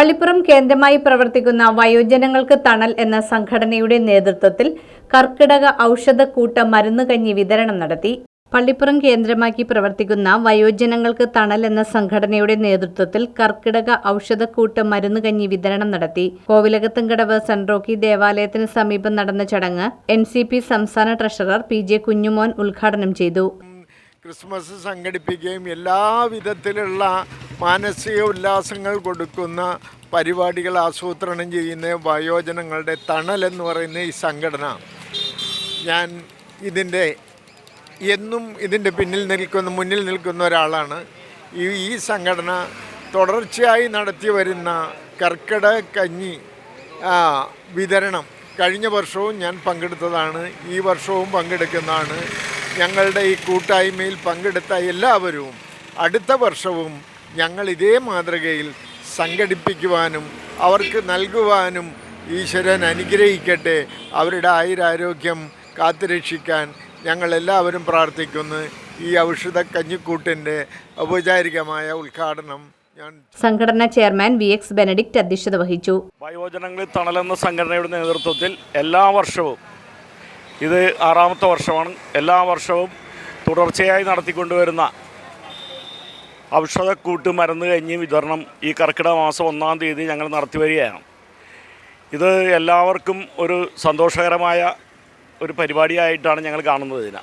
പള്ളിപ്പുറം കേന്ദ്രമായി പ്രവർത്തിക്കുന്ന വയോജനങ്ങൾക്ക് തണൽ എന്ന സംഘടനയുടെ നേതൃത്വത്തിൽ കർക്കിടക ഔഷധക്കൂട്ട മരുന്നുകഞ്ഞി വിതരണം നടത്തി. പള്ളിപ്പുറം കേന്ദ്രമാക്കി പ്രവർത്തിക്കുന്ന വയോജനങ്ങൾക്ക് തണൽ എന്ന സംഘടനയുടെ നേതൃത്വത്തിൽ കർക്കിടക ഔഷധക്കൂട്ട് മരുന്നുകഞ്ഞി വിതരണം നടത്തി. കോവിലകത്തുംകടവ് സെൻറോക്കി ദേവാലയത്തിന് സമീപം നടന്ന ചടങ്ങ് എൻ സംസ്ഥാന ട്രഷറർ പി ജെ കുഞ്ഞുമോൻ ഉദ്ഘാടനം ചെയ്തു. ക്രിസ്മസ് സംഘടിപ്പിക്കുകയും എല്ലാ വിധത്തിലുള്ള മാനസിക ഉല്ലാസങ്ങൾ കൊടുക്കുന്ന പരിപാടികൾ ആസൂത്രണം ചെയ്യുന്ന വയോജനങ്ങളുടെ തണൽ എന്ന് പറയുന്ന ഈ സംഘടന. ഞാൻ ഇതിന്റെ എന്നും ഇതിന്റെ പിന്നിൽ നിൽക്കുന്ന മുന്നിൽ നിൽക്കുന്ന ഒരാളാണ്. ഈ ഈ സംഘടന തുടർച്ചയായി നടത്തി വരുന്ന കർക്കിടക കഞ്ഞി വിതരണം കഴിഞ്ഞ വർഷവും ഞാൻ പങ്കെടുത്തതാണ്. ഈ വർഷവും പങ്കെടുക്കുന്നതാണ്. ഞങ്ങളുടെ ഈ കൂട്ടായ്മയിൽ പങ്കെടുത്ത എല്ലാവരും അടുത്ത വർഷവും ഞങ്ങൾ ഇതേ മാതൃകയിൽ സംഘടിപ്പിക്കുവാനും അവർക്ക് നൽകുവാനും ഈശ്വരൻ അനുഗ്രഹിക്കട്ടെ. അവരുടെ ആയുരാരോഗ്യം കാത്തുരക്ഷിക്കാൻ ഞങ്ങളെല്ലാവരും പ്രാർത്ഥിക്കുന്നു. ഈ ഔഷധ കഞ്ഞിക്കൂട്ടിന്റെ ഔപചാരികമായ ഉദ്ഘാടനം ഞാൻ സംഘടനാ ചെയർമാൻ വി എക്സ് ബെനഡിക്റ്റ് അധ്യക്ഷത വഹിച്ചു. വയോജനങ്ങളിൽ തണലെന്ന സംഘടനയുടെ നേതൃത്വത്തിൽ എല്ലാ വർഷവും ഇത് ആറാമത്തെ വർഷമാണ് എല്ലാ വർഷവും തുടർച്ചയായി നടത്തിക്കൊണ്ടുവരുന്ന ഔഷധക്കൂട്ട് മരുന്ന് കഞ്ഞി വിതരണം ഈ കർക്കിടക മാസം ഒന്നാം തീയതി ഞങ്ങൾ നടത്തി വരികയാണ്. ഇത് എല്ലാവർക്കും ഒരു സന്തോഷകരമായ ഒരു പരിപാടിയായിട്ടാണ് ഞങ്ങൾ കാണുന്നത് ഇതിനെ.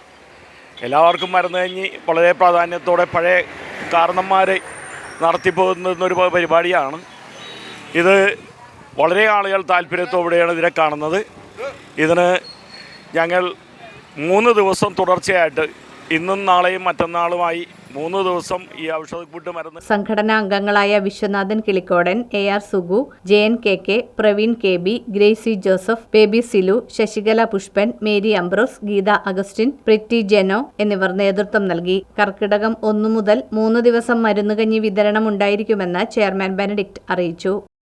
എല്ലാവർക്കും മരുന്ന് കഞ്ഞി വളരെ പ്രാധാന്യത്തോടെ പഴയ കാരണന്മാർ നടത്തിപ്പോകുന്നൊരു പരിപാടിയാണ്. ഇത് വളരെ ആളുകൾ താല്പര്യത്തോടെയാണ് ഇതിനെ കാണുന്നത്. ഇതിന് ഞങ്ങൾ മൂന്ന് ദിവസം തുടർച്ചയായിട്ട് ഇന്നും നാളെയും മറ്റന്നാളുമായി മൂന്ന് ദിവസം ഈ ഔഷധക്കൂട്ട് മരുന്ന് സംഘടനാ അംഗങ്ങളായ Viswanathan Kilikodan A R Sugu J N K K Praveen K B Gracy Joseph Baby Silu Sasikala Pushpan Mary Ambrose Geetha Augustine Pretty Jeno എന്നിവർ നേതൃത്വം നൽകി. കർക്കിടകം ഒന്നു മുതൽ മൂന്ന് ദിവസം മരുന്നുകഞ്ഞി വിതരണം ഉണ്ടായിരിക്കുമെന്ന് ചെയർമാൻ ബെനഡിക്ട് അറിയിച്ചു.